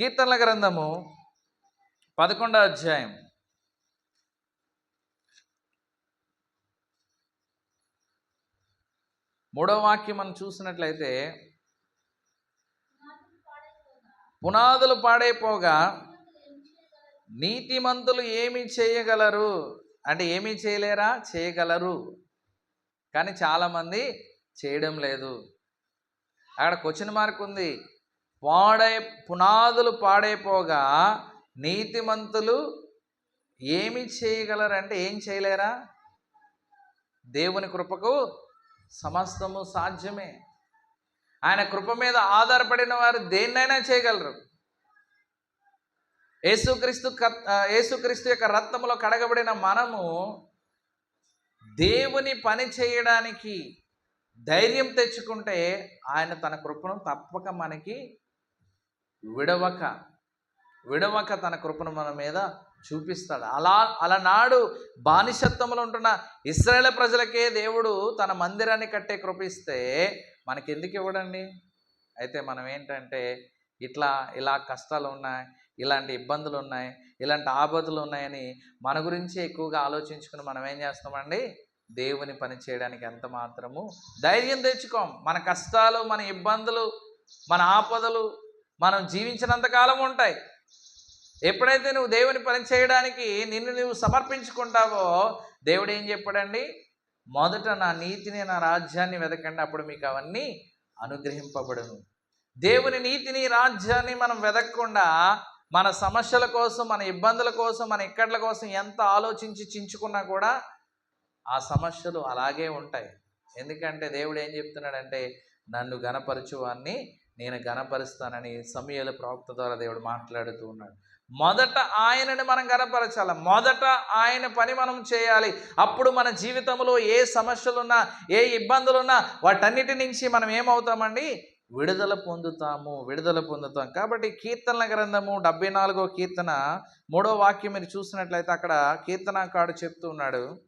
కీర్తనల గ్రంథము పదకొండో అధ్యాయం. మూడవ వాక్యం మనం చూసినట్లయితే పునాదులు పాడైపోగా నీతిమంతులు ఏమి చేయగలరు? అంటే ఏమీ చేయలేరా? చేయగలరు. కానీ చాలామంది చేయడం లేదు. అక్కడ క్వశ్చన్ మార్క్ ఉంది. పాడై పునాదులు పాడైపోగా నీతిమంతులు ఏమి చేయగలరు అంటే ఏం చేయలేరా? దేవుని కృపకు సమస్తము సాధ్యమే. ఆయన కృప మీద ఆధారపడిన వారు దేన్నైనా చేయగలరు. యేసుక్రీస్తు యేసుక్రీస్తు యొక్క రత్నములో కడగబడిన మనము దేవుని పని చేయడానికి ధైర్యం తెచ్చుకుంటే ఆయన తన కృపను తప్పక మనకి విడవక విడవక తన కృపను మన మీద చూపిస్తాడు. అలా అలనాడు బానిసత్వంలో ఉంటున్న ఇస్రాయేల్ ప్రజలకే దేవుడు తన మందిరాన్ని కట్టే కృపిస్తే మనకెందుకు మనకి ఎందుకు ఇవ్వడండి? అయితే మనం ఏంటంటే ఇట్లా ఇలా కష్టాలు ఉన్నాయి ఇలాంటి ఇబ్బందులు ఉన్నాయి ఇలాంటి ఆపదలు ఉన్నాయని మన గురించి ఎక్కువగా ఆలోచించుకుని మనం ఏం చేస్తామండి? దేవుని పని చేయడానికి ఎంత మాత్రము ధైర్యం తెచ్చుకోం. మన కష్టాలు మన ఇబ్బందులు మన ఆపదలు మనం జీవించినంత కాలం ఉంటాయి. ఎప్పుడైతే నువ్వు దేవుని పని చేయడానికి నిన్ను నువ్వు సమర్పించుకుంటావో దేవుడు ఏం చెప్పాడండి? మొదట నా నీతిని నా రాజ్యాన్ని వెతకండి అప్పుడు మీకు అవన్నీ అనుగ్రహింపబడును. దేవుని నీతిని రాజ్యాన్ని మనం వెతకకుండా మన సమస్యల కోసం మన ఇబ్బందుల కోసం మన ఇక్కడ్ల కోసం ఎంత ఆలోచించి చించుకున్నా కూడా ఆ సమస్యలు అలాగే ఉంటాయి. ఎందుకంటే దేవుడు ఏం చెప్తున్నాడంటే నన్ను గణపరచువాన్ని నేను గనపరుస్తానని సమయాల ప్రవక్త ద్వారా దేవుడు మాట్లాడుతూ ఉన్నాడు. మొదట ఆయనని మనం గనపరచాలి మొదట ఆయన పని మనం చేయాలి. అప్పుడు మన జీవితంలో ఏ సమస్యలున్నా ఏ ఇబ్బందులున్నా వాటన్నిటి నుంచి మనం ఏమవుతామండి? విడుదల పొందుతాము విడుదల పొందుతాం. కాబట్టి కీర్తనల గ్రంథము డెబ్బై నాలుగో కీర్తన మూడో వాక్యం మీరు చూసినట్లయితే అక్కడ కీర్తనకాడు చెప్తూ ఉన్నాడు.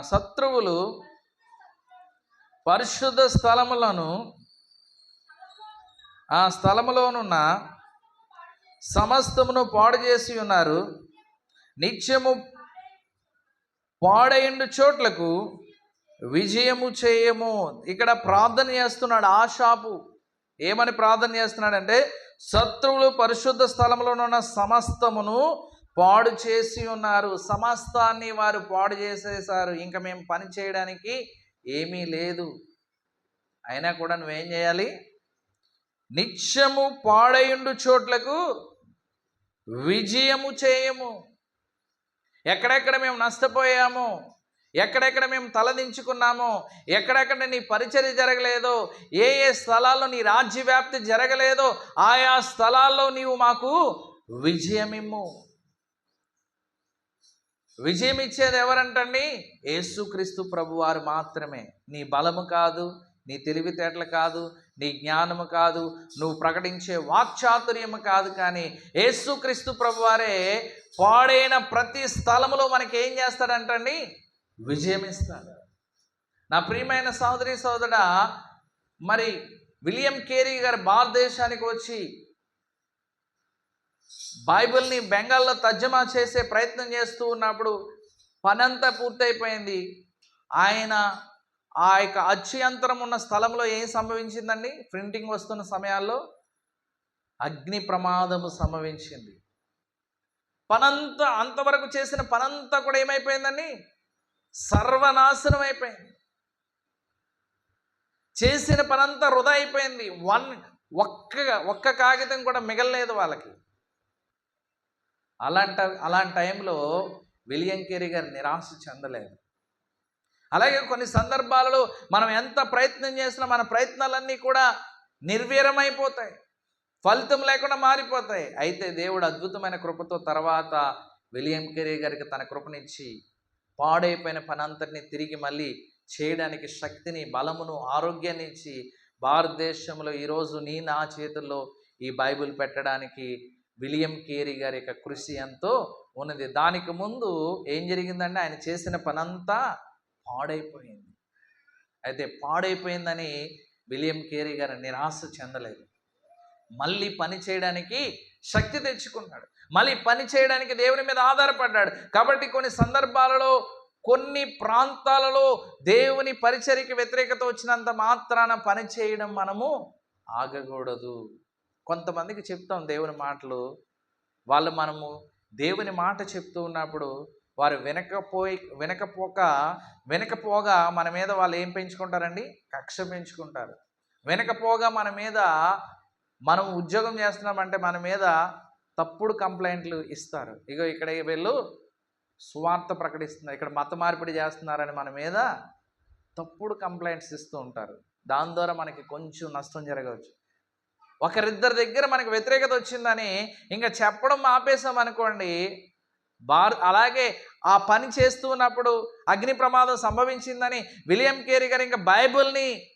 శత్రువులు పరిశుద్ధ స్థలములను ఆ స్థలములోనున్న సమస్తమును పాడు చేసి ఉన్నారు. నిత్యము పాడైండు చోట్లకు విజయము చేయము. ఇక్కడ ప్రార్థన చేస్తున్నాడు ఆ షాపు. ఏమని ప్రార్థన చేస్తున్నాడంటే శత్రువులు పరిశుద్ధ స్థలంలోనున్న సమస్తమును పాడు చేసి ఉన్నారు. సమస్తాన్ని వారు పాడు చేసేసారు. ఇంకా మేము పని చేయడానికి ఏమీ లేదు. అయినా కూడా నువ్వేం చేయాలి? నిత్యము పాడయుండు చోట్లకు విజయము చేయము. ఎక్కడెక్కడ మేము నష్టపోయాము ఎక్కడెక్కడ మేము తలదించుకున్నామో ఎక్కడెక్కడ నీ పరిచర్య జరగలేదో ఏ ఏ స్థలాల్లో నీ రాజ్యవ్యాప్తి జరగలేదో ఆయా స్థలాల్లో నీవు మాకు విజయమిమ్ము. విజయం ఇచ్చేది ఎవరంటండి? యేసుక్రీస్తు ప్రభువారు మాత్రమే. నీ బలము కాదు నీ తెలివితేటలు కాదు నీ జ్ఞానము కాదు నువ్వు ప్రకటించే వాక్చాతుర్యము కాదు కానీ యేసుక్రీస్తు ప్రభువారే పాడైన ప్రతి స్థలములో మనకి ఏం చేస్తాడంటండి? విజయం ఇస్తాడు. నా ప్రియమైన సోదరి సోదర మరి విలియం కేరీ గారు భారతదేశానికి వచ్చి బైబిల్ని బెంగాల్లో తర్జమా చేసే ప్రయత్నం చేస్తూ ఉన్నప్పుడు పనంతా పూర్తయిపోయింది. ఆయన ఆ యొక్క అచ్చు యంత్రం ఉన్న స్థలంలో ఏం సంభవించిందండి? ప్రింటింగ్ వస్తున్న సమయాల్లో అగ్ని ప్రమాదము సంభవించింది. పనంతా అంతవరకు చేసిన పనంతా కూడా ఏమైపోయిందండి? సర్వనాశనం అయిపోయింది చేసిన పనంతా వృధా అయిపోయింది. వన్ ఒక్క ఒక్క కాగితం కూడా మిగలలేదు వాళ్ళకి. అలాంటి అలాంటి టైంలో విలియం కేరీ గారు నిరాశ చెందలేదు. అలాగే కొన్ని సందర్భాలలో మనం ఎంత ప్రయత్నం చేసినా మన ప్రయత్నాలన్నీ కూడా నిర్వీరమైపోతాయి. ఫలితం లేకుండా మారిపోతాయి. అయితే దేవుడు అద్భుతమైన కృపతో తర్వాత విలియం కెరీ గారికి తన కృపనిచ్చి పాడైపోయిన పనంతటిని తిరిగి మళ్ళీ చేయడానికి శక్తిని బలమును ఆరోగ్యాన్ని ఇచ్చి భారతదేశంలో ఈరోజు నీ నా చేతుల్లో ఈ బైబిల్ పెట్టడానికి విలియం కేరీ గారి యొక్క కృషి ఎంతో ఉన్నది. దానికి ముందు ఏం జరిగిందంటే ఆయన చేసిన పనంతా పాడైపోయింది. అయితే పాడైపోయిందని విలియం కేరీ గారు నిరాశ చెందలేదు. మళ్ళీ పని చేయడానికి శక్తి తెచ్చుకున్నాడు. మళ్ళీ పని చేయడానికి దేవుని మీద ఆధారపడ్డాడు. కాబట్టి కొన్ని సందర్భాలలో కొన్ని ప్రాంతాలలో దేవుని పరిచరికి వ్యతిరేకత వచ్చినంత మాత్రాన పని చేయడం మనము ఆగకూడదు. కొంతమందికి చెప్తాం దేవుని మాటలు. వాళ్ళు మనము దేవుని మాట చెప్తూ ఉన్నప్పుడు వారు వినకపోయి వెనకపోక వెనకపోగా మన మీద వాళ్ళు ఏం పెంచుకుంటారండి? కక్ష పెంచుకుంటారు. వెనకపోగా మన మీద మనం ఉద్యోగం చేస్తున్నామంటే మన మీద తప్పుడు కంప్లైంట్లు ఇస్తారు. ఇగో ఇక్కడ వీళ్ళు సువార్త ప్రకటిస్తున్నారు. ఇక్కడ మత మార్పిడి చేస్తున్నారని మన మీద తప్పుడు కంప్లైంట్స్ ఇస్తూ ఉంటారు. దాని ద్వారా మనకి కొంచెం నష్టం జరగవచ్చు. ఒకరిద్దరి దగ్గర మనకు వ్యతిరేకత వచ్చిందని ఇంకా చెప్పడం ఆపేసాం అనుకోండి బార్ అలాగే ఆ పని చేస్తూ ఉన్నప్పుడు అగ్ని ప్రమాదం సంభవించిందని విలియం కేరీ గారు ఇంకా బైబిల్ని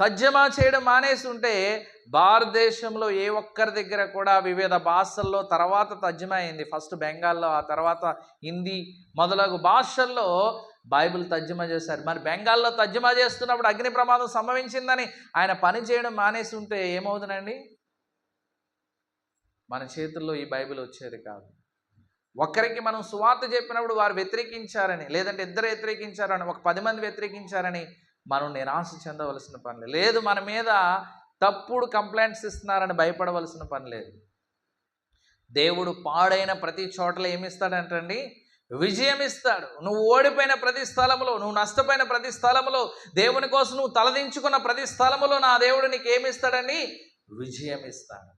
తర్జమా చేయడం మానేస్తుంటే భారతదేశంలో ఏ ఒక్కరి దగ్గర కూడా వివిధ భాషల్లో తర్వాత తర్జమా అయింది. ఫస్ట్ బెంగాల్లో ఆ తర్వాత హిందీ మొదలగు భాషల్లో బైబిల్ తర్జమా చేశారు. మరి బెంగాల్లో తర్జమా చేస్తున్నప్పుడు అగ్ని ప్రమాదం సంభవించిందని ఆయన పని చేయడం మానేసి ఉంటే ఏమవుతుందండి? మన చేతుల్లో ఈ బైబిల్ వచ్చేది కాదు. ఒకరికి మనం సువార్త చెప్పినప్పుడు వారు వ్యతిరేకించారని లేదంటే ఇద్దరు వ్యతిరేకించారని ఒక పది మంది వ్యతిరేకించారని మనం నిరాశ చెందవలసిన పని లేదు. లేదు మన మీద తప్పుడు కంప్లైంట్స్ ఇస్తున్నారని భయపడవలసిన పని లేదు. దేవుడు పాడైన ప్రతి చోటలో ఏమిస్తాడంటండి విజయం ఇస్తాడు. నువ్వు ఓడిపోయిన ప్రతి స్థలంలో నువ్వు నష్టపోయిన ప్రతి స్థలంలో దేవుని కోసం నువ్వు తలదించుకున్న ప్రతి స్థలంలో నా దేవుడు నీకు ఏమిస్తాడని విజయం ఇస్తాడు.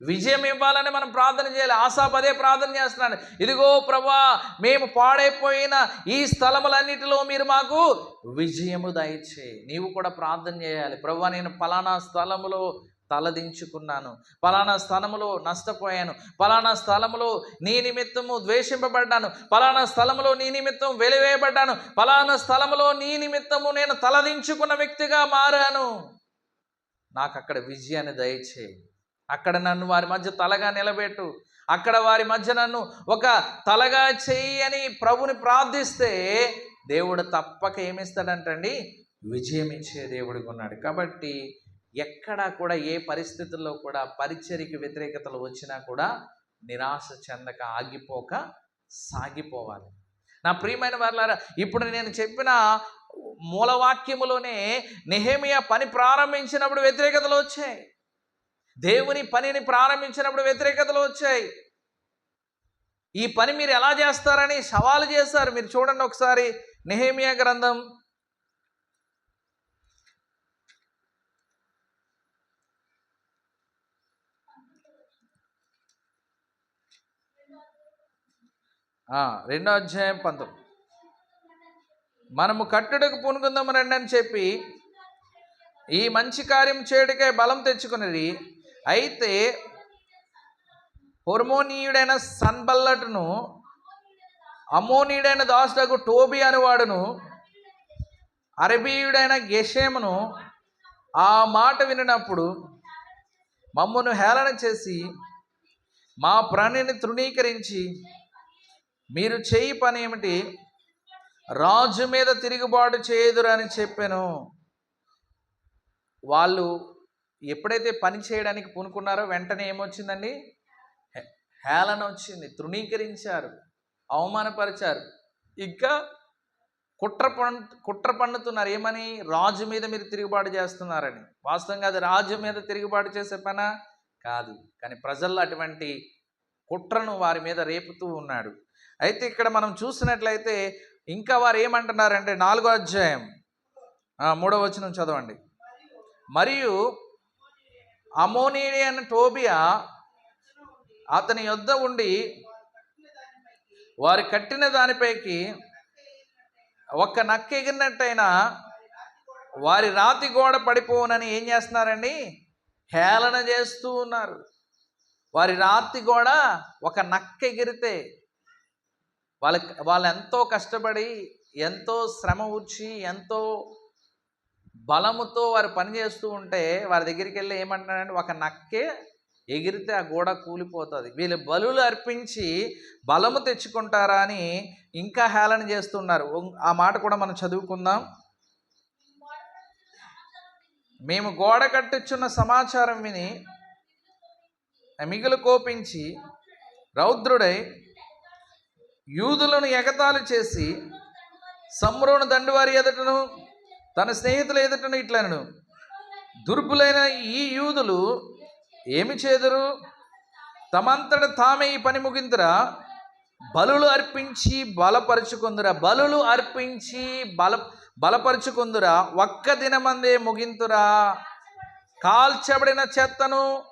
విజయం ఇవ్వాలని మనం ప్రార్థన చేయాలి. ఆశాపదే ప్రార్థన చేస్తున్నాను ఇదిగో ప్రభా మేము పాడైపోయిన ఈ స్థలములన్నిటిలో మీరు మాకు విజయము దయచే. నీవు కూడా ప్రార్థన చేయాలి. ప్రభా నేను పలానా స్థలములో తలదించుకున్నాను. పలానా స్థలములో నష్టపోయాను. పలానా స్థలములో నీ నిమిత్తము ద్వేషింపబడ్డాను. పలానా స్థలములో నీ నిమిత్తం వెలివేయబడ్డాను. పలానా స్థలములో నీ నిమిత్తము నేను తలదించుకున్న వ్యక్తిగా మారాను. నాకు అక్కడ విజయాన్ని దయచేయి అక్కడ నన్ను వారి మధ్య తలగా నిలబెట్టు. అక్కడ వారి మధ్య నన్ను ఒక తలగా చెయ్యి అని ప్రభుని ప్రార్థిస్తే దేవుడు తప్పక ఏమిస్తాడంటండి? విజయం ఇచ్చే దేవుడికి ఉన్నాడు. కాబట్టి ఎక్కడా కూడా ఏ పరిస్థితుల్లో కూడా పరిచరికి వ్యతిరేకతలు వచ్చినా కూడా నిరాశ చెందక ఆగిపోక సాగిపోవాలి. నా ప్రియమైన వారులారా ఇప్పుడు నేను చెప్పిన మూలవాక్యములోనే నెహేమియా పని ప్రారంభించినప్పుడు వ్యతిరేకతలు వచ్చాయి. దేవుని పనిని ప్రారంభించినప్పుడు వ్యతిరేకతలు వచ్చాయి. ఈ పని మీరు ఎలా చేస్తారని సవాలు చేశారు. మీరు చూడండి ఒకసారి నెహేమియా గ్రంథం. రెండో అధ్యాయం పంతొమ్మిది. మనము కట్టుటకు పూనుకుందాం రండి అని చెప్పి ఈ మంచి కార్యం చేయడికై బలం తెచ్చుకునేది అయితే హొర్మోనీయుడైన సన్బల్లటును అమోనీయుడైన దాసుడకు టోబి అనేవాడును అరబీయుడైన గెషేమును ఆ మాట వినినప్పుడు మమ్మను హేళన చేసి మా ప్రాణిని తృణీకరించి మీరు చేయి పని ఏమిటి? రాజు మీద తిరుగుబాటు చేయదురని చెప్పాను. వాళ్ళు ఎప్పుడైతే పని చేయడానికి పూనుకున్నారో వెంటనే ఏమొచ్చిందండి? హేళన వచ్చింది. తృణీకరించారు. అవమానపరిచారు. ఇంకా కుట్ర పన్ కుట్ర పన్నుతున్నారు. ఏమని? రాజు మీద మీరు తిరుగుబాటు చేస్తున్నారని. వాస్తవంగా అది రాజు మీద తిరుగుబాటు చేసే పనా? కాదు. కానీ ప్రజల్లో అటువంటి కుట్రను వారి మీద రేపుతూ ఉన్నాడు. అయితే ఇక్కడ మనం చూసినట్లయితే ఇంకా వారు ఏమంటున్నారంటే నాలుగో అధ్యాయం. మూడవ మూడో వచనం చదవండి. మరియు అమోనీడి అనే టోబియా అతని యొద్ద ఉండి వారు కట్టిన దానిపైకి ఒక్క నక్క ఎగిరినట్టయినా వారి రాతి గోడ పడిపోవునని ఏం చేస్తున్నారండి? హేళన చేస్తూ ఉన్నారు. వారి రాతి గోడ ఒక నక్క ఎగిరితే వాళ్ళ వాళ్ళు ఎంతో కష్టపడి ఎంతో శ్రమ వచ్చి ఎంతో బలముతో వారు పని చేస్తూ ఉంటే వారి దగ్గరికి వెళ్ళి ఏమంటున్నారంటే ఒక నక్కే ఎగిరితే ఆ గోడ కూలిపోతుంది. వీళ్ళు బలులు అర్పించి బలము తెచ్చుకుంటారా అని ఇంకా హేళన చేస్తున్నారు. ఆ మాట కూడా మనం చదువుకుందాం. మేము గోడ కట్టుచున్న సమాచారం విని మిగులు కోపించి రౌద్రుడై యూదులను ఎగతాలు చేసి సమ్రోను దండువారి ఎదుటను తన స్నేహితులు ఎదుటను ఇట్లనను దుర్బులైన ఈ యూదులు ఏమి చేదురు? తమంతట తామే ఈ పని ముగింతురా? బలులు అర్పించి బలపరుచుకుందురా బలులు అర్పించి బల బలపరుచుకుందురా ఒక్క దినమందే ముగింతురా? కాల్చబడిన చెత్తను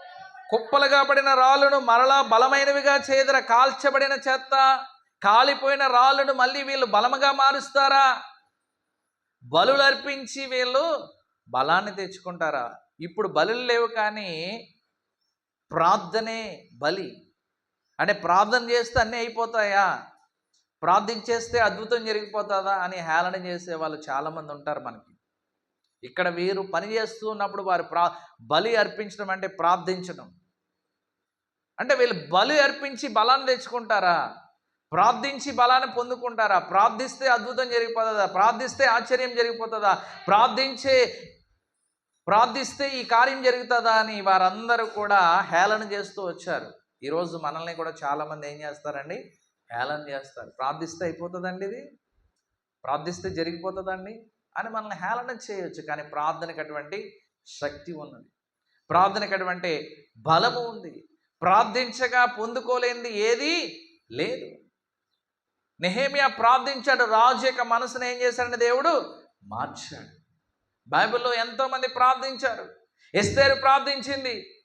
కుప్పలుగా పడిన రాళ్ళను మరలా బలమైనవిగా చేదురా కాల్చబడిన చెత్త. కాలిపోయిన రాళ్ళను మళ్ళీ వీళ్ళు బలముగా మారుస్తారా? బలులు అర్పించి వీళ్ళు బలాన్ని తెచ్చుకుంటారా? ఇప్పుడు బలులు లేవు కానీ ప్రార్థనే బలి. అంటే ప్రార్థన చేస్తే అన్నీ అయిపోతాయా? ప్రార్థించేస్తే అద్భుతం జరిగిపోతుందా అని హేళన చేసే వాళ్ళు చాలామంది ఉంటారు మనకి. ఇక్కడ వీరు పని చేస్తూ ఉన్నప్పుడు వారు ప్రా బలి అర్పించడం అంటే ప్రార్థించడం. అంటే వీళ్ళు బలి అర్పించి బలాన్ని తెచ్చుకుంటారా? ప్రార్థించి బలాన్ని పొందుకుంటారా? ప్రార్థిస్తే అద్భుతం జరిగిపోతుందా? ప్రార్థిస్తే ఆశ్చర్యం జరిగిపోతుందా? ప్రార్థించే ప్రార్థిస్తే ఈ కార్యం జరుగుతుందా అని వారందరూ కూడా హేళన చేస్తూ వచ్చారు. ఈరోజు మనల్ని కూడా చాలామంది ఏం చేస్తారండి? హేళన చేస్తారు. ప్రార్థిస్తే అయిపోతుందండి ఇది? ప్రార్థిస్తే జరిగిపోతుందండి? అని మనల్ని హేళన చేయొచ్చు కానీ ప్రార్థనకు అటువంటి శక్తి ఉన్నది. ప్రార్థనకు అటువంటి బలము ఉంది. ప్రార్థించగా పొందుకోలేనిది ఏది లేదు. నెహేమియా ప్రార్థించాడు. రాజు యొక్క మనసును ఏం చేశాడని దేవుడు మార్చాడు. బైబిల్లో ఎంతోమంది ప్రార్థించారు. ఎస్తేరు ప్రార్థించింది.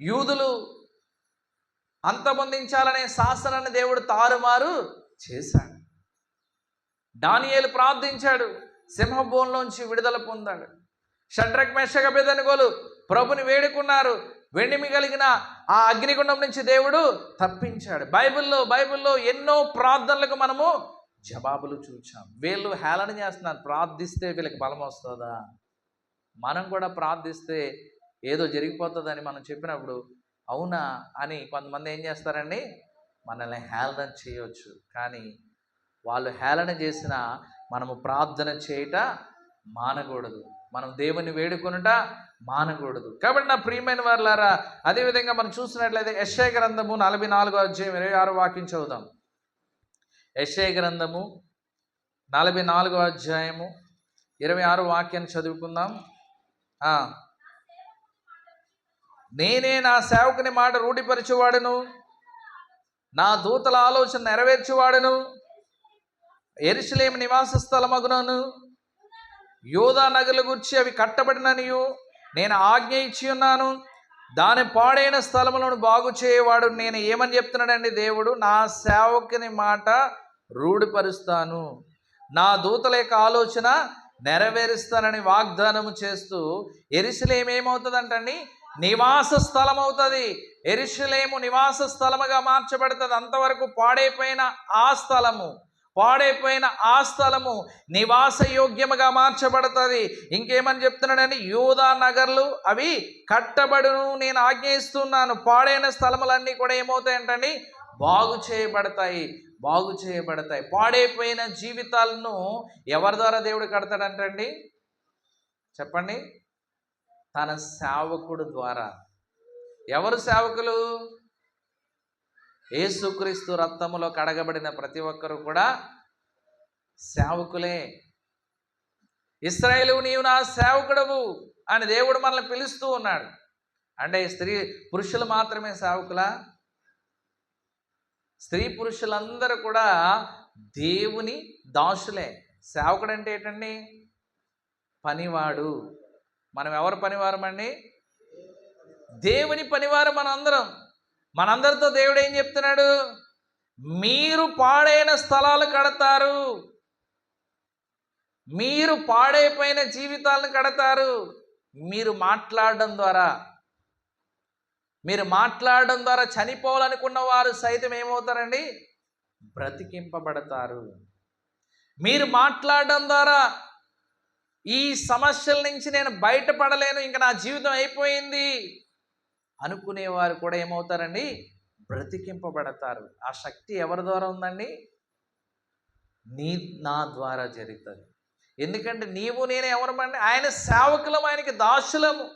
యూదులు అంతమొందించాలనే శాసనాన్ని దేవుడు తారుమారు చేశాడు. దానియేలు ప్రార్థించాడు. సింహభూంలోంచి విడుదల పొందాడు. షడ్రక్ మెషగ బెదనుగోలు ప్రభుని వేడుకున్నారు. వెండిమి కలిగిన ఆ అగ్నిగుండం నుంచి దేవుడు తప్పించాడు. బైబిల్లో బైబిల్లో ఎన్నో ప్రార్థనలకు మనము జవాబులు చూచాం. వీళ్ళు హేళన చేస్తున్నారు. ప్రార్థిస్తే వీళ్ళకి బలం వస్తుందా? మనం కూడా ప్రార్థిస్తే ఏదో జరిగిపోతుందని మనం చెప్పినప్పుడు అవునా అని కొంతమంది ఏం చేస్తారండి? మనల్ని హేళన చేయవచ్చు కానీ వాళ్ళు హేళన చేసిన మనము ప్రార్థన చేయట మానకూడదు. మనం దేవుని వేడుకొనుట మానకూడదు. కాబట్టి నా ప్రియమైన వారులారా అదేవిధంగా మనం చూసినట్లయితే యశ్ఐ గ్రంథము నలభై నాలుగో అధ్యాయం ఇరవై ఆరు వాక్యం చదువుదాం. యశ్ఐ గ్రంథము నలభై నాలుగో అధ్యాయము ఇరవై ఆరు వాక్యాన్ని చదువుకుందాం. నేనే నా సేవకుని మాట రూఢిపరచువాడును. నా దూతల ఆలోచన నెరవేర్చేవాడును. ఎరుసలేం నివాస స్థలమగునను. యోధా నగల గురించి అవి కట్టబడిననియు. నేను ఆజ్ఞ ఇచ్చి ఉన్నాను. దాని పాడైన స్థలములను బాగు చేయవాడు నేను ఏమని చెప్తున్నాడండి దేవుడు? నా సేవకుని మాట రూఢిపరుస్తాను. నా దూతల యొక్క ఆలోచన నెరవేరుస్తానని వాగ్దానము చేస్తూ ఎరిశలేం ఏమవుతుందంటండి? నివాస స్థలం అవుతుంది ఎరిశలేము నివాస స్థలముగా మార్చబడుతుంది. అంతవరకు పాడైపోయిన ఆ స్థలము. పాడైపోయిన ఆ స్థలము నివాసయోగ్యముగా మార్చబడుతుంది. ఇంకేమని చెప్తున్నాడని యూదా నగర్లు అవి కట్టబడును నేను ఆజ్ఞయిస్తున్నాను. పాడైన స్థలములన్నీ కూడా ఏమవుతాయంటండి బాగు చేయబడతాయి బాగు చేయబడతాయి. పాడైపోయిన జీవితాలను ఎవరి ద్వారా దేవుడు కడతాడంటండి? చెప్పండి. తన సేవకుడు ద్వారా. ఎవరు సేవకులు? ఏసుక్రీస్తు రక్తములో కడగబడిన ప్రతి ఒక్కరు కూడా సేవకులే. ఇస్రాయేలు నీవు నా సేవకుడవు అని దేవుడు మనల్ని పిలుస్తూ ఉన్నాడు. అంటే స్త్రీ పురుషులు మాత్రమే సేవకులా? స్త్రీ పురుషులందరూ కూడా దేవుని దాసులే. సేవకుడు అంటే ఏంటండి? పనివాడు. మనం ఎవరు పనివారమండి? దేవుని పనివారు మనందరం. మనందరితో దేవుడు ఏం చెప్తున్నాడు? మీరు పాడైన స్థలాలు కడతారు. మీరు పాడైపోయిన జీవితాలను కడతారు. మీరు మాట్లాడడం ద్వారా. మీరు మాట్లాడడం ద్వారా చనిపోవాలనుకున్న వారు సైతం ఏమవుతారండి? బ్రతికింపబడతారు. మీరు మాట్లాడడం ద్వారా ఈ సమస్యల నుంచి నేను బయటపడలేను ఇంకా నా జీవితం అయిపోయింది. అనుకునేవారు కూడా ఏమవుతారండి? బ్రతికింపబడతారు. ఆ శక్తి ఎవరి ద్వారా ఉందండి? నీ నా ద్వారా జరుగుతుంది. ఎందుకంటే నీవు నేను ఎవరమండి ఆయన సేవకులం ఆయనకి దాసులము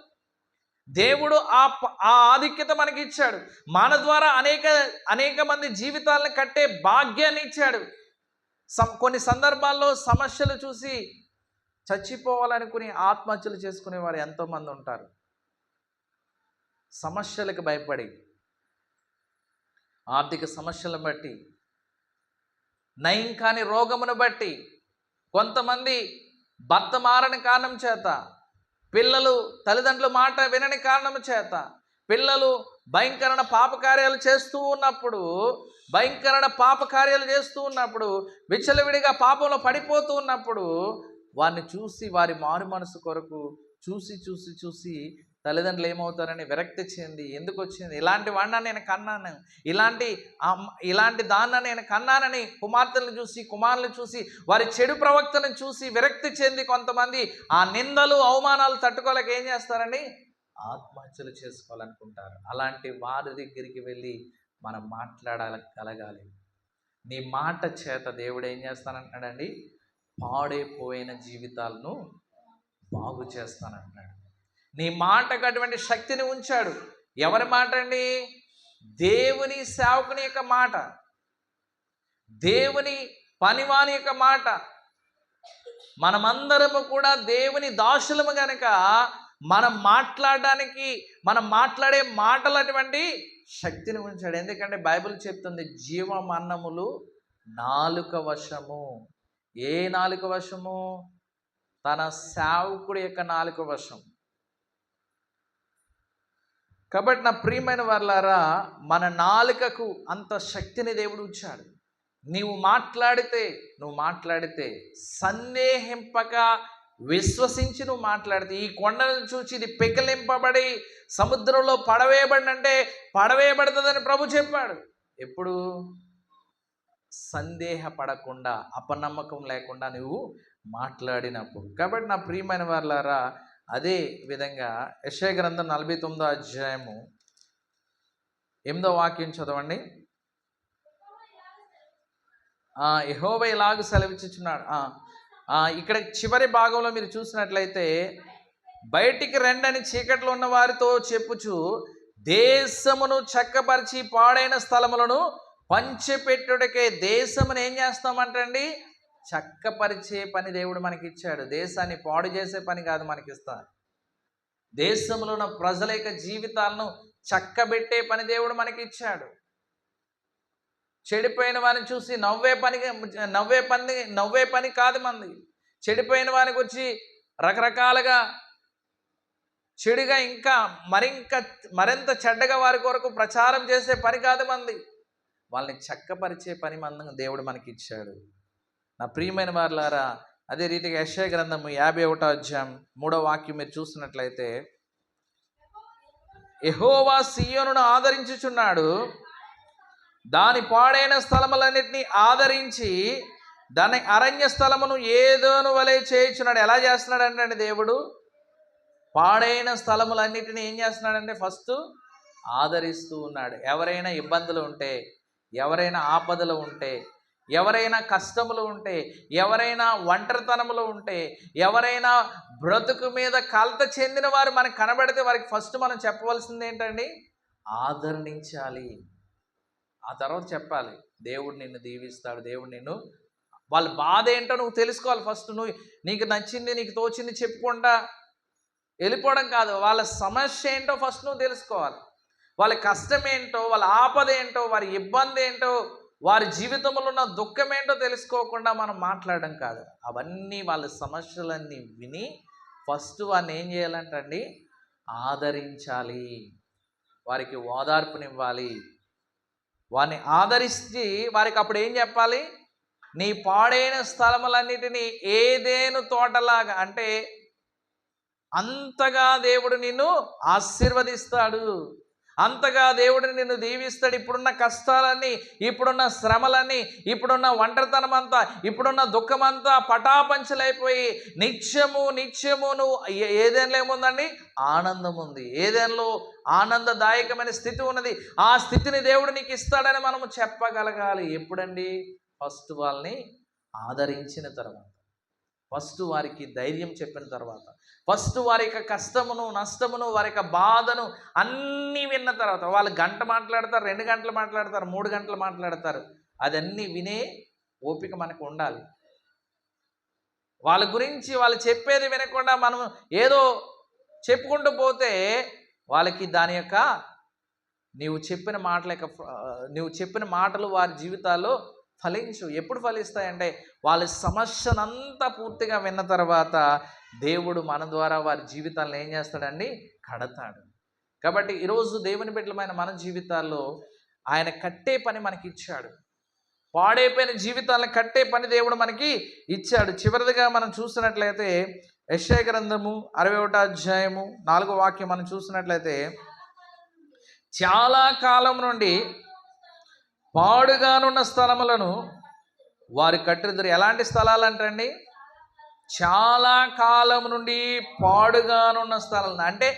దేవుడు ఆ ఆ ఆధిక్యత మనకి ఇచ్చాడు మన ద్వారా అనేక అనేక మంది జీవితాలను కట్టే భాగ్యాన్ని ఇచ్చాడు. సం- కొన్ని సందర్భాల్లో సమస్యలు చూసి చచ్చిపోవాలనుకుని ఆత్మహత్యలు చేసుకునే వారు ఎంతోమంది ఉంటారు. సమస్యలకు భయపడి ఆర్థిక సమస్యలను బట్టి నయం కాని రోగమును బట్టి కొంతమంది భర్త మారని కారణం చేత పిల్లలు తల్లిదండ్రుల మాట వినని కారణం చేత పిల్లలు భయంకరణ పాపకార్యాలు చేస్తూ ఉన్నప్పుడు భయంకరణ పాపకార్యాలు చేస్తూ ఉన్నప్పుడు విచ్చలవిడిగా పాపంలో పడిపోతూ ఉన్నప్పుడు వారిని చూసి వారి మారు మనసు కొరకు చూసి చూసి చూసి తల్లిదండ్రులు ఏమవుతారని విరక్తి చెంది ఎందుకు వచ్చింది? ఇలాంటి వాడిన నేను కన్నాను. ఇలాంటి ఇలాంటి దాన్న నేను కన్నానని కుమార్తెలను చూసి కుమారులను చూసి వారి చెడు ప్రవక్తను చూసి విరక్తి చెంది కొంతమంది ఆ నిందలు అవమానాలు తట్టుకోలేక ఏం చేస్తారని ఆత్మహత్యలు చేసుకోవాలనుకుంటారు. అలాంటి వారి దగ్గరికి వెళ్ళి మనం మాట్లాడగలగాలి. నీ మాట చేత దేవుడు ఏం చేస్తానంటున్నాడండి? పాడైపోయిన జీవితాలను బాగు చేస్తానంటున్నాడు. నీ మాటకు అటువంటి శక్తిని ఉంచాడు. ఎవరి మాట అండి? దేవుని సేవకుని యొక్క మాట. దేవుని పనివాని యొక్క మాట. మనమందరము కూడా దేవుని దాసులము గనక మనం మాట్లాడడానికి మనం మాట్లాడే మాటలు అటువంటి శక్తిని ఉంచాడు. ఎందుకంటే బైబిల్ చెప్తుంది జీవమన్నములు నాలుక వశము. ఏ నాలుక వశము? తన సేవకుడి యొక్క నాలుక వశం. కాబట్టి నా ప్రియమైన వాళ్ళారా మన నాలుకకు అంత శక్తిని దేవుడు ఉంచాడు. నీవు మాట్లాడితే నువ్వు మాట్లాడితే సందేహింపక విశ్వసించి నువ్వు మాట్లాడితే ఈ కొండను చూసి ఇది పెకిలింపబడి సముద్రంలో పడవేయబడినంటే పడవేయబడుతుందని ప్రభు చెప్పాడు. ఎప్పుడు? సందేహపడకుండా అపనమ్మకం లేకుండా నువ్వు మాట్లాడినప్పుడు. కాబట్టి నా ప్రియమైన వాళ్ళారా అదే విధంగా యశయ గ్రంథం నలభై తొమ్మిదో అధ్యాయము ఎనిమిదో వాక్యం చదవండి. ఆ, ఇలాగ సెలవిచ్చుచున్నాడు. ఇక్కడ చివరి భాగంలో మీరు చూసినట్లయితే బయటికి రెండని చీకట్లో ఉన్న వారితో చెప్పుచు దేశమును చక్కపరిచి పాడైన స్థలములను పంచిపెట్టుడికే దేశమును ఏం చేస్తామంటండి? చక్కపరిచే పని దేవుడు మనకి ఇచ్చాడు దేశాన్ని పాడు చేసే పని కాదు మనకి ఇస్తాడు దేశంలో ఉన్న ప్రజల యొక్క జీవితాలను చక్కబెట్టే పని దేవుడు మనకి ఇచ్చాడు చెడిపోయిన వారిని చూసి నవ్వే పని నవ్వే పని నవ్వే పని కాదు మంది. చెడిపోయిన వారికి వచ్చి రకరకాలుగా చెడుగా ఇంకా మరింక మరింత చెడ్డగా వారి కొరకు ప్రచారం చేసే పని కాదు మంది. వాళ్ళని చక్కపరిచే పని మందం దేవుడు మనకి ఇచ్చాడు నా ప్రియమైన వారులారా అదే రీతిగా యశయ గ్రంథము యాభై ఒకటో అధ్యాయం మూడో వాక్యం మీరు చూసినట్లయితే ఎహోవా సీయోను ఆదరించుచున్నాడు. దాని పాడైన స్థలములన్నింటినీ ఆదరించి దాని అరణ్య స్థలమును ఏదోను వలె చేయించున్నాడు. ఎలా చేస్తున్నాడు అంటే దేవుడు? పాడైన స్థలములన్నిటిని ఏం చేస్తున్నాడంటే ఫస్ట్ ఆదరిస్తూ ఉన్నాడు. ఎవరైనా ఇబ్బందులు ఉంటే ఎవరైనా ఆపదలు ఉంటే ఎవరైనా కష్టములు ఉంటే ఎవరైనా ఒంటరితనములు ఉంటే ఎవరైనా బ్రతుకు మీద కలత చెందిన వారు మనకు కనబడితే వారికి ఫస్ట్ మనం చెప్పవలసింది ఏంటండి? ఆదరణించాలి. ఆ తర్వాత చెప్పాలి. దేవుడు నిన్ను దీవిస్తాడు దేవుడు నిన్ను వాళ్ళ బాధ ఏంటో నువ్వు తెలుసుకోవాలి ఫస్ట్. నువ్వు నీకు నచ్చింది నీకు తోచింది చెప్పుకుండా వెళ్ళిపోవడం కాదు. వాళ్ళ సమస్య ఏంటో ఫస్ట్ నువ్వు తెలుసుకోవాలి. వాళ్ళ కష్టం ఏంటో వాళ్ళ ఆపద ఏంటో వారి ఇబ్బంది ఏంటో వారి జీవితంలో ఉన్న దుఃఖం ఏంటో తెలుసుకోకుండా మనం మాట్లాడడం కాదు. అవన్నీ వాళ్ళ సమస్యలన్నీ విని ఫస్ట్ వారిని ఏం చేయాలంటండి? ఆదరించాలి. వారికి ఓదార్పునివ్వాలి. వారిని ఆదరిస్తే వారికి అప్పుడు ఏం చెప్పాలి? నీ పాడైన స్థలములన్నిటినీ ఏదేను తోటలాగా అంటే అంతగా దేవుడు నిన్ను ఆశీర్వదిస్తాడు. అంతగా దేవుడు నిన్ను దీవిస్తాడు. ఇప్పుడున్న కష్టాలన్నీ ఇప్పుడున్న శ్రమలన్నీ ఇప్పుడున్న ఒంటరితనం అంతా ఇప్పుడున్న దుఃఖమంతా పటాపంచలైపోయి నిత్యము నిత్యము నువ్వు ఏ- ఏముందండి? ఆనందం ఉంది ఏదేంలో ఆనందదాయకమైన స్థితి ఉన్నది? ఆ స్థితిని దేవుడు నీకు ఇస్తాడని మనము చెప్పగలగాలి. ఎప్పుడండి? ఫస్ట్ వాళ్ళని ఆదరించిన తర్వాత. ఫస్ట్ వారికి ధైర్యం చెప్పిన తర్వాత ఫస్ట్ వారి యొక్క కష్టమును నష్టమును వారి యొక్క బాధను అన్నీ విన్న తర్వాత వాళ్ళు గంట మాట్లాడతారు రెండు గంటలు మాట్లాడతారు మూడు గంటలు మాట్లాడతారు అదన్నీ వినే ఓపిక మనకు ఉండాలి. వాళ్ళ గురించి వాళ్ళు చెప్పేది వినకుండా మనం ఏదో చెప్పుకుంటూ పోతే వాళ్ళకి దాని యొక్క నీవు చెప్పిన మాటల యొక్క నీవు చెప్పిన మాటలు వారి జీవితాల్లో ఫలించు. ఎప్పుడు ఫలిస్తాయంటే వాళ్ళ సమస్యనంతా పూర్తిగా విన్న తర్వాత దేవుడు మన ద్వారా వారి జీవితాలను ఏం చేస్తాడండి? కడతాడు. కాబట్టి ఈరోజు దేవుని బిడ్డలమైన మన జీవితాల్లో ఆయన కట్టే పని మనకి ఇచ్చాడు పాడైపోయిన జీవితాలను కట్టే పని దేవుడు మనకి ఇచ్చాడు. చివరిదిగా మనం చూసినట్లయితే యశ్య గ్రంథము అరవై ఒకటో అధ్యాయము నాలుగో వాక్యం మనం చూసినట్లయితే చాలా కాలం నుండి పాడుగానున్న స్థలములను వారు కట్టిద్దరు ఎలాంటి స్థలాలు అంటండి చాలా కాలం నుండి పాడుగానున్న స్థలాలు అంటే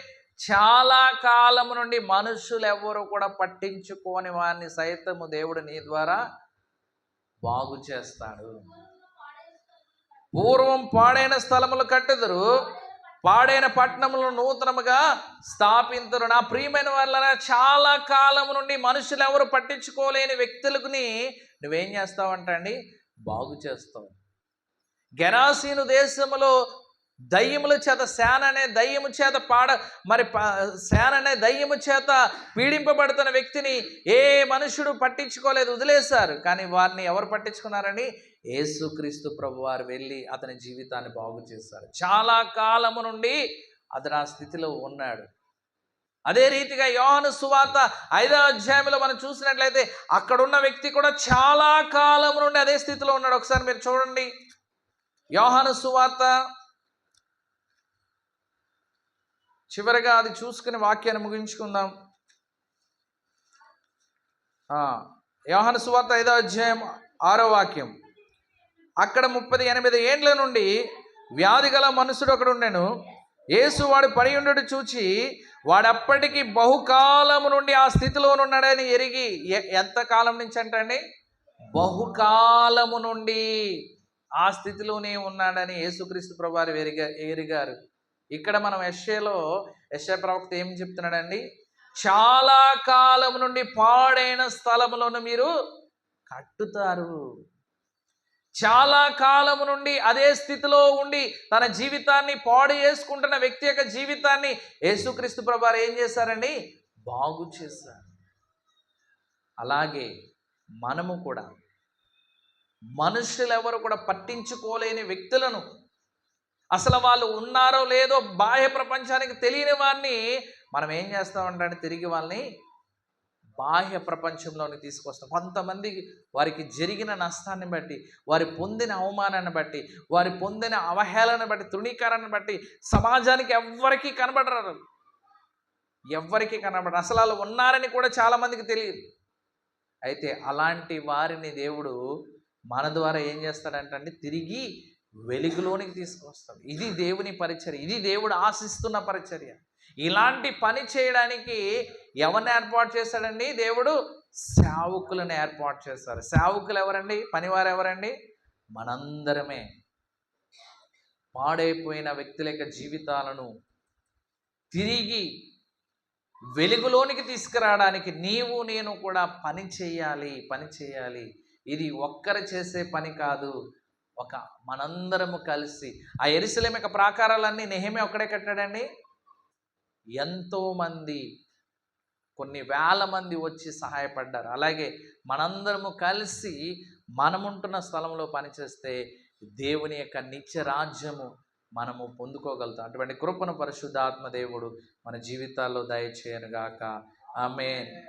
చాలా కాలం నుండి మనుషులు ఎవరు కూడా పట్టించుకోని వారిని సైతము దేవుడు నీ ద్వారా బాగు చేస్తాడు. పూర్వం పాడైన స్థలములు కట్టెదరు. పాడైన పట్టణములను నూతనముగా స్థాపించరు నా ప్రియమైన వాళ్ళ చాలా కాలం నుండి మనుషులు ఎవరు పట్టించుకోలేని వ్యక్తులకుని నువ్వేం చేస్తావంటండి? బాగు చేస్తావు. గెరాసీను దేశములో దయ్యముల చేత శాన అనే దయ్యము చేత పాడ మరి ప- శాన అనే దయ్యము చేత పీడింపబడుతున్న వ్యక్తిని ఏ మనుషుడు పట్టించుకోలేదు. వదిలేశారు. కానీ వారిని ఎవరు పట్టించుకున్నారని యేసుక్రీస్తు ప్రభు వారు వెళ్ళి అతని జీవితాన్ని బాగు చేశారు. చాలా కాలము నుండి అతను ఆ స్థితిలో ఉన్నాడు. అదే రీతిగా యోహాను సువార్త ఐదో అధ్యాయంలో మనం చూసినట్లయితే అక్కడున్న వ్యక్తి కూడా చాలా కాలం నుండి అదే స్థితిలో ఉన్నాడు. ఒకసారి మీరు చూడండి. యోహాను సువార్త చివరిగా అది చూసుకుని వాక్యాన్ని ముగించుకుందాం. యోహాను సువార్త ఐదో అధ్యాయం ఆరో వాక్యం. అక్కడ ముప్పది ఎనిమిది ఏండ్ల నుండి వ్యాధి గల మనుషుడు ఒకడు ఉండెను. యేసు వాడు పడి ఉండడు చూచి వాడప్పటికి బహుకాలము నుండి ఆ స్థితిలో ఉన్నాడని ఎరిగి ఎ- ఎంత కాలం నుంచి అంటండి? బహుకాలము నుండి ఆ స్థితిలోనే ఉన్నాడని యేసుక్రీస్తు ప్రభువారు ఎరిగా ఎరిగారు. ఇక్కడ మనం ఎస్ఏలో ఎస్ఏ ప్రవక్త ఏం చెప్తున్నాడండి? చాలా కాలం నుండి పాడైన స్థలములను మీరు కట్టుతారు. చాలా కాలం నుండి అదే స్థితిలో ఉండి తన జీవితాన్ని పాడు చేసుకుంటున్న వ్యక్తి యొక్క జీవితాన్ని యేసుక్రీస్తు ప్రభారు ఏం చేశారండి? బాగు చేశారు. అలాగే మనము కూడా మనుషులు ఎవరు కూడా పట్టించుకోలేని వ్యక్తులను అసలు వాళ్ళు ఉన్నారో లేదో బాహ్య ప్రపంచానికి తెలియని వారిని మనం ఏం చేస్తామంటే తిరిగి వాళ్ళని బాహ్య ప్రపంచంలోకి తీసుకొస్తాం. కొంతమంది వారికి జరిగిన నష్టాన్ని బట్టి వారి పొందిన అవమానాన్ని బట్టి వారి పొందిన అవహేళన బట్టి తృణీకరణను బట్టి సమాజానికి ఎవ్వరికీ కనబడరు. ఎవ్వరికీ కనబడరు. అసలు వాళ్ళు ఉన్నారని కూడా చాలామందికి తెలియదు. అయితే అలాంటి వారిని దేవుడు మన ద్వారా ఏం చేస్తాడంటే తిరిగి వెలుగులోనికి తీసుకొస్తాడు. ఇది దేవుని పరిచర్య. ఇది దేవుడు ఆశిస్తున్న పరిచర్య. ఇలాంటి పని చేయడానికి ఎవరిని ఏర్పాటు చేశాడండి? దేవుడు సేవకులను ఏర్పాటు చేశారు. సేవకులు ఎవరండి? పనివారు ఎవరండి? మనందరమే. పాడైపోయిన వ్యక్తుల యొక్క జీవితాలను తిరిగి వెలుగులోనికి తీసుకురావడానికి నీవు నేను కూడా పని చేయాలి పని చేయాలి. ఇది ఒక్కరు చేసే పని కాదు. ఒక మనందరము కలిసి. ఆ ఎరిసలేం యొక్క ప్రాకారాలన్నీ నెహమే ఒక్కడే కట్టాడండి? ఎంతోమంది కొన్ని వేల మంది వచ్చి సహాయపడ్డారు. అలాగే మనందరము కలిసి మనముంటున్న స్థలంలో పనిచేస్తే దేవుని యొక్క నిత్య రాజ్యము మనము పొందుకోగలుగుతాం. అటువంటి కృపను పరిశుద్ధాత్మ దేవుడు మన జీవితాల్లో దయచేయనుగాక. ఆమె